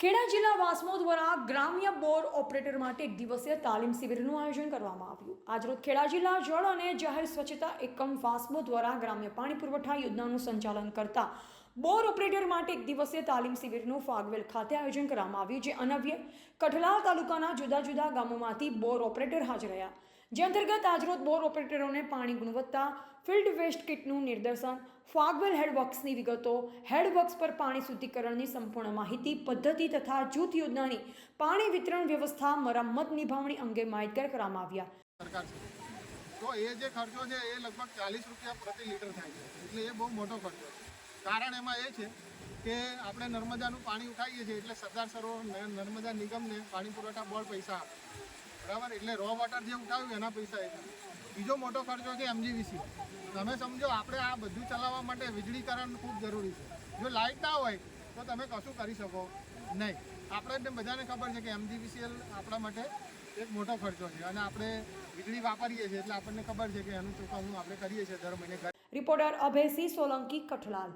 ખેડા જિલ્લા વાસ્મો દ્વારા ગ્રામ્ય બોર ઓપરેટર માટે એક દિવસીય તાલીમ શિબિરનું આયોજન કરવામાં આવ્યું. આજરોજ ખેડા જિલ્લા જળ અને જાહેર સ્વચ્છતા એકમ વાસ્મો દ્વારા ગ્રામ્ય પાણી પુરવઠા યોજનાનું સંચાલન કરતા બોર ઓપરેટર માટે એક દિવસીય તાલીમ શિબિરનું ફાગવેલ ખાતે આયોજન કરવામાં આવ્યું, જે અનવ્ય કઠલાલ તાલુકાના જુદા જુદા ગામોમાંથી બોર ઓપરેટર હાજર રહ્યા. જે અંતર્ગત આજરોજ બોર ઓપરેટરોને પાણી ગુણવત્તા, ફિલ્ડ વેસ્ટ કિટનું નિદર્શન ફાગવેલ હેડવર્ક્સની વિગતો, હેડવર્ક્સ પર પાણી શુદ્ધિકરણની સંપૂર્ણ માહિતી, પદ્ધતિ તથા જૂથ યોજનાની પાણી વિતરણ વ્યવસ્થા, મરામત નિભાવણી અંગે માહિતગાર કરવામાં આવ્યા. તો એ જે ખર્ચો છે, એ લગભગ ચાલીસ રૂપિયા પ્રતિ લીટર થાય છે. એટલે એ બહુ મોટો ખર્ચો છે. કારણ એમાં એ છે કે આપણે નર્મદાનું પાણી ઉઠાવીએ છીએ એટલે સરદાર સરોવર નર્મદા નિગમને પાણી પુરવઠા બોર્ડ પૈસા આપે. બરાબર? એટલે રો વોટર જે ઉઠાવ્યું એના પૈસા એ. બીજો મોટો ખર્ચો છે એમજીવીસી તમે સમજો, આપણે આ બધું ચલાવવા માટે વીજળીકરણ ખૂબ જરૂરી છે. જો લાઇટ ના હોય, તો તમે કશું કરી શકો નહીં. આપણે ને બધાને ખબર છે કે એમજીવીસીએલ આપણા માટે એક મોટો ખર્ચો છે અને આપણે વીજળી વાપરીએ છીએ એટલે આપણને ખબર છે કે એનું ચૂકવણું આપણે કરીએ છીએ દર મહિને. રિપોર્ટર અભયસિંહ સોલંકી, કઠલાલ.